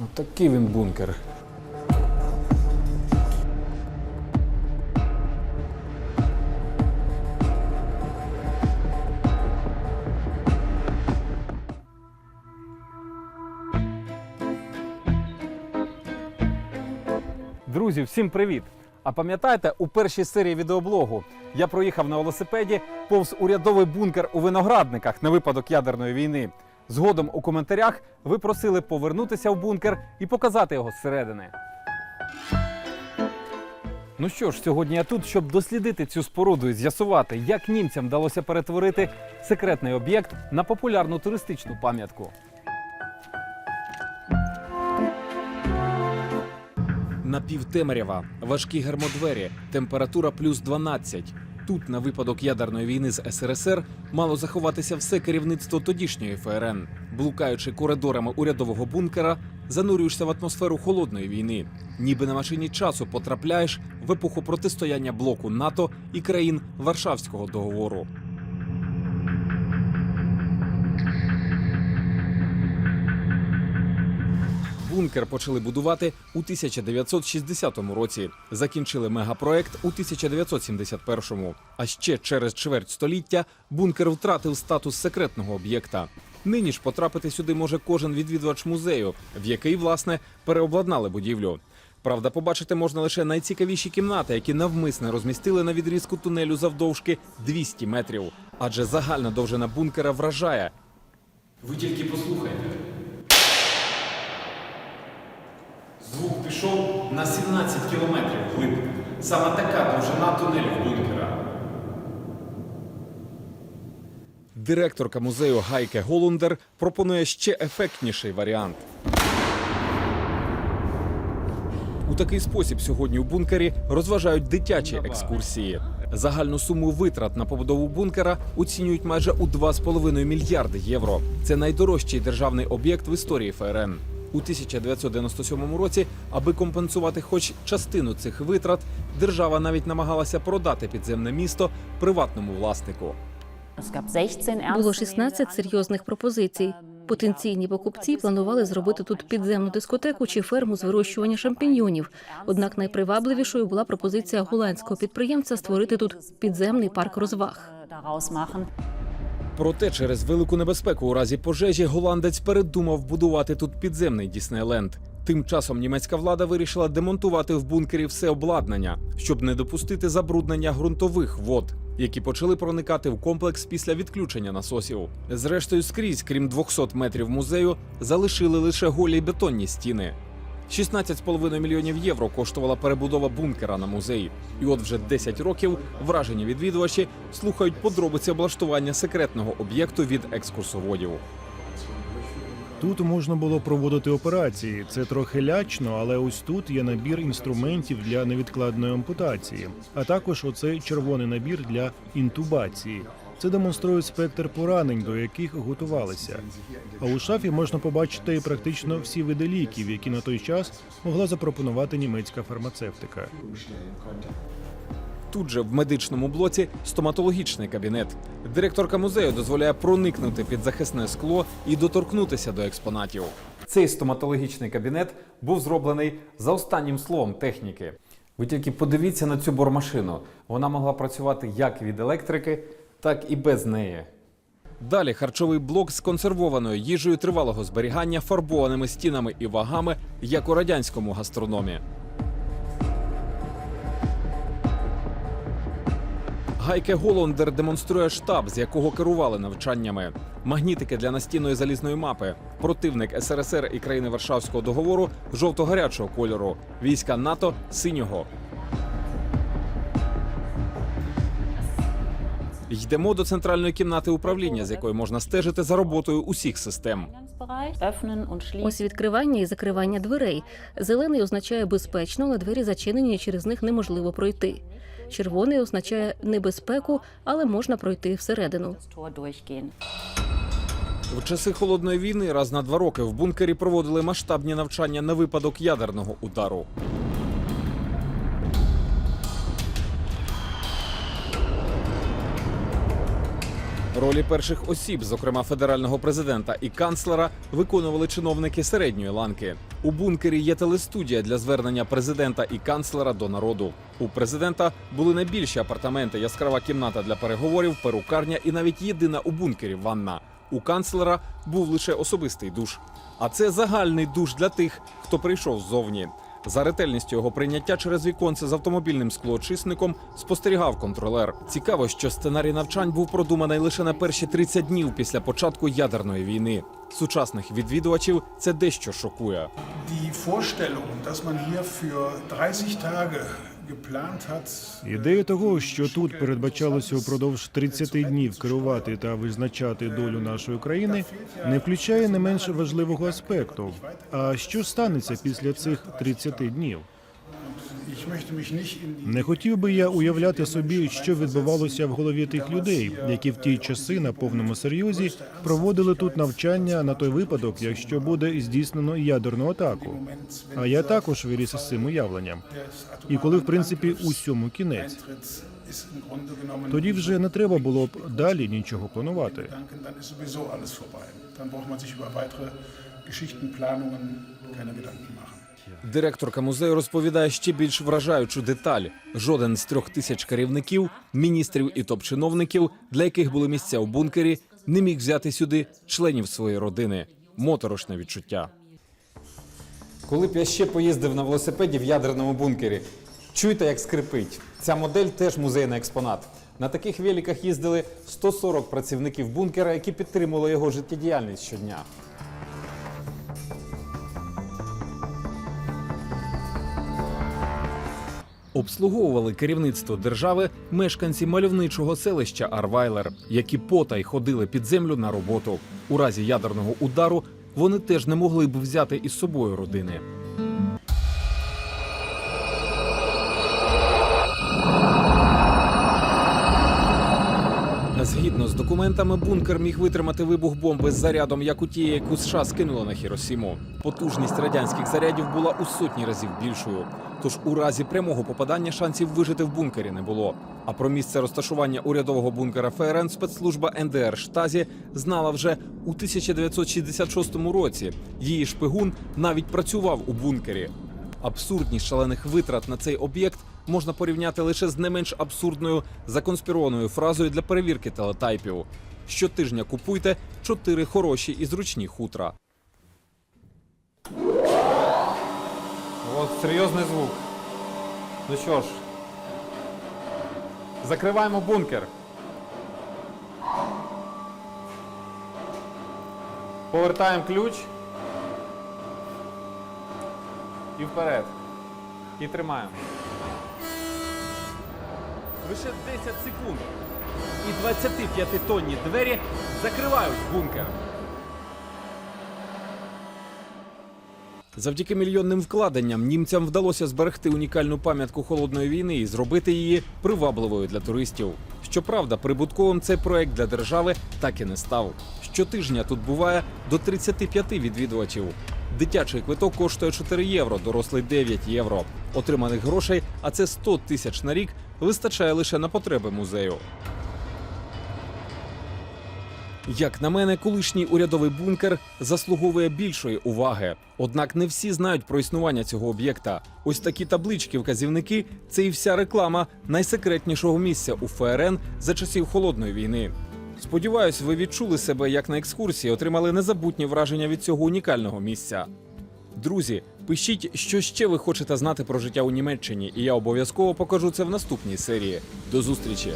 Ну, такий він бункер. Друзі, всім привіт! А пам'ятаєте, у першій серії відеоблогу я проїхав на велосипеді повз урядовий бункер у виноградниках на випадок ядерної війни. Згодом у коментарях ви просили повернутися в бункер і показати його зсередини. Ну що ж, сьогодні я тут, щоб дослідити цю споруду і з'ясувати, як німцям вдалося перетворити секретний об'єкт на популярну туристичну пам'ятку. Напівтемрява, важкі гермодвері, температура плюс 12. Тут, на випадок ядерної війни з СРСР, мало заховатися все керівництво тодішньої ФРН. Блукаючи коридорами урядового бункера, занурюєшся в атмосферу холодної війни. Ніби на машині часу потрапляєш в епоху протистояння блоку НАТО і країн Варшавського договору. Бункер почали будувати у 1960 році. Закінчили мегапроект у 1971-му. А ще через чверть століття бункер втратив статус секретного об'єкта. Нині ж потрапити сюди може кожен відвідувач музею, в який власне переобладнали будівлю. Правда, побачити можна лише найцікавіші кімнати, які навмисне розмістили на відрізку тунелю завдовжки 200 метрів. Адже загальна довжина бункера вражає. Ви тільки послухайте. Звук пішов на 17 кілометрів глиб. Саме така довжина тунелю бункера. Директорка музею Гайке Голундер пропонує ще ефектніший варіант. У такий спосіб сьогодні у бункері розважають дитячі екскурсії. Загальну суму витрат на побудову бункера оцінюють майже у 2,5 мільярди євро. Це найдорожчий державний об'єкт в історії ФРН. У 1997 році, аби компенсувати хоч частину цих витрат, держава навіть намагалася продати підземне місто приватному власнику. Було 16 серйозних пропозицій. Потенційні покупці планували зробити тут підземну дискотеку чи ферму з вирощування шампіньйонів. Однак найпривабливішою була пропозиція голландського підприємця створити тут підземний парк розваг. Проте через велику небезпеку у разі пожежі голландець передумав будувати тут підземний Діснейленд. Тим часом німецька влада вирішила демонтувати в бункері все обладнання, щоб не допустити забруднення ґрунтових вод, які почали проникати в комплекс після відключення насосів. Зрештою, скрізь, крім 200 метрів музею, залишили лише голі бетонні стіни. 16,5 мільйонів євро коштувала перебудова бункера на музей. І от вже 10 років вражені відвідувачі слухають подробиці облаштування секретного об'єкту від екскурсоводів. Тут можна було проводити операції. Це трохи лячно, але ось тут є набір інструментів для невідкладної ампутації, а також оцей червоний набір для інтубації. Це демонструє спектр поранень, до яких готувалися. А у шафі можна побачити практично всі види ліків, які на той час могла запропонувати німецька фармацевтика. Тут же в медичному блоці стоматологічний кабінет. Директорка музею дозволяє проникнути під захисне скло і доторкнутися до експонатів. Цей стоматологічний кабінет був зроблений за останнім словом техніки. Ви тільки подивіться на цю бормашину. Вона могла працювати як від електрики, так і без неї. Далі харчовий блок з консервованою їжею тривалого зберігання, фарбованими стінами і вагами, як у радянському гастрономі. Гайке Голондер демонструє штаб, з якого керували навчаннями. Магнітики для настінної залізної мапи. Противник СРСР і країни Варшавського договору жовто-гарячого кольору. Війська НАТО синього. Йдемо до центральної кімнати управління, з якої можна стежити за роботою усіх систем. Ось відкривання і закривання дверей. Зелений означає безпечно, але двері зачинені, і через них неможливо пройти. Червоний означає небезпеку, але можна пройти всередину. В часи холодної війни раз на два роки в бункері проводили масштабні навчання на випадок ядерного удару. Ролі перших осіб, зокрема федерального президента і канцлера, виконували чиновники середньої ланки. У бункері є телестудія для звернення президента і канцлера до народу. У президента були найбільші апартаменти, яскрава кімната для переговорів, перукарня і навіть єдина у бункері ванна. У канцлера був лише особистий душ. А це загальний душ для тих, хто прийшов ззовні. За ретельністю його прийняття через віконце з автомобільним склоочисником спостерігав контролер. Цікаво, що сценарій навчань був продуманий лише на перші 30 днів після початку ядерної війни. Сучасних відвідувачів це дещо шокує. Die Vorstellung, dass man hier für 30 Tage Ідея того, що тут передбачалося упродовж 30 днів керувати та визначати долю нашої країни, не включає не менш важливого аспекту. А що станеться після цих 30 днів? Не хотів би я уявляти собі, що відбувалося в голові тих людей, які в ті часи на повному серйозі проводили тут навчання на той випадок, якщо буде здійснено ядерну атаку. А я також виріс з цим уявленням. І коли, в принципі, усьому кінець, тоді вже не треба було б далі нічого планувати. Sich über keine Gedanken machen. Директорка музею розповідає ще більш вражаючу деталь: жоден з трьох тисяч керівників, міністрів і топ-чиновників, для яких були місця у бункері, не міг взяти сюди членів своєї родини. Моторошне відчуття. Коли б я ще поїздив на велосипеді в ядерному бункері, чуєте, як скрипить. Ця модель теж музейний експонат. На таких великах їздили 140 працівників бункера, які підтримували його життєдіяльність щодня. Обслуговували керівництво держави мешканці мальовничого селища Арвайлер, які потай ходили під землю на роботу. У разі ядерного удару вони теж не могли б взяти із собою родини. Згідно з документами, бункер міг витримати вибух бомби з зарядом, як у тієї, яку США скинула на Хіросіму. Потужність радянських зарядів була у сотні разів більшою. Тож у разі прямого попадання шансів вижити в бункері не було. А про місце розташування урядового бункера ФРН спецслужба НДР Штазі знала вже у 1966 році. Її шпигун навіть працював у бункері. Абсурдність шалених витрат на цей об'єкт можна порівняти лише з не менш абсурдною законспірованою фразою для перевірки телетайпів. Щотижня купуйте чотири хороші і зручні хутра. От серйозний звук. Ну що ж, закриваємо бункер. Повертаємо ключ. І вперед. І тримаємо. Лише 10 секунд. І 25-тонні двері закривають бункер. Завдяки мільйонним вкладенням німцям вдалося зберегти унікальну пам'ятку холодної війни і зробити її привабливою для туристів. Щоправда, прибутковим цей проект для держави так і не став. Щотижня тут буває до 35 відвідувачів. Дитячий квиток коштує 4 євро, дорослий 9 євро. Отриманих грошей, а це 100 тисяч на рік, вистачає лише на потреби музею. Як на мене, колишній урядовий бункер заслуговує більшої уваги. Однак не всі знають про існування цього об'єкта. Ось такі таблички, вказівники це і вся реклама найсекретнішого місця у ФРН за часів холодної війни. Сподіваюсь, ви відчули себе як на екскурсії, отримали незабутні враження від цього унікального місця. Друзі, пишіть, що ще ви хочете знати про життя у Німеччині, і я обов'язково покажу це в наступній серії. До зустрічі!